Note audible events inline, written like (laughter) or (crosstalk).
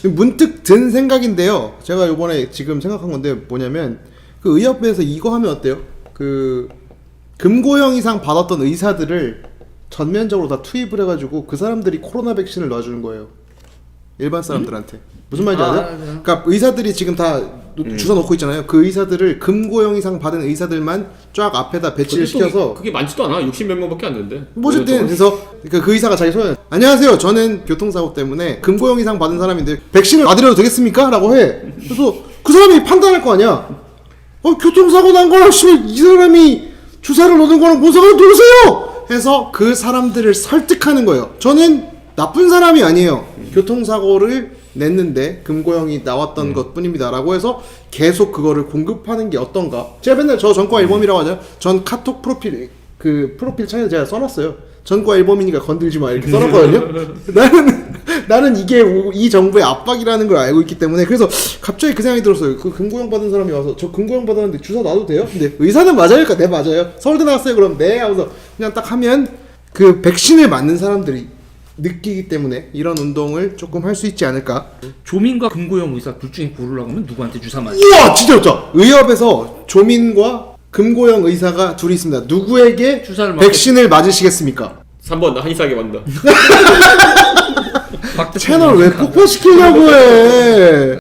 (laughs) 문득 든 생각인데요. 제가 요번에 지금 생각한 건데 뭐냐면 그 의협에서 이거 하면 어때요? 그 금고형 이상 받았던 의사들을 전면적으로 다 투입을 해가지고 그 사람들이 코로나 백신을 놔주는 거예요. 일반 사람들한테 무슨 말인지 아, 아세요? 네. 그러니까 의사들이 지금 다 노- 주사 놓고 있잖아요. 그 의사들을 금고형 이상 받은 의사들만 쫙 앞에다 배치를 또 시켜서 그게 많지도 않아. 60몇 명밖에 안 되는데. 뭐 어쨌든 그래서 그, 그 의사가 자기 소개 안녕하세요 저는 교통사고 때문에 금고형 이상 받은 사람인데 백신을 맞으려도 되겠습니까? 라고 해 그래서 그 사람이 판단할 거 아니야 어 교통사고 난 거랑 씨발 이 사람이 주사를 놓는 거랑 뭔 상관이 누구세요? 해서 그 사람들을 설득하는 거예요 저는 나쁜 사람이 아니에요 교통사고를 냈는데 금고형이 나왔던 것 뿐입니다 라고 해서 계속 그거를 공급하는 게 어떤가? 제가 맨날 저 전과 일범이라고 하죠. 전 카톡 프로필 그 프로필 창에 제가 써놨어요. 전과 일범이니까 건들지 마. 이렇게 써놨거든요. (laughs) 나는 나는 이게 오- 이 정부의 압박이라는 걸 알고 있기 때문에 그래서 갑자기 그 생각이 들었어요. 그 금고형 받은 사람이 와서 저 금고형 받았는데 주사 놔도 돼요? 근데 의사는 맞아요니까 네 맞아요. 서울대 나왔어요. 그럼 네 하고서 그냥 딱 하면 그 백신을 맞는 사람들이 느끼기 때문에 이런 운동을 조금 할 수 있지 않을까 조민과 금고형 의사 둘 중에 고르라고 하면 누구한테 주사 맞아? 우와 진짜 좋다 의협에서 조민과 금고형 의사가 둘이 있습니다 누구에게 주사를 맞 백신을 맞으시겠습니까? 3번 나 만다. (laughs) 박대 채널 왜 폭파시키려고 해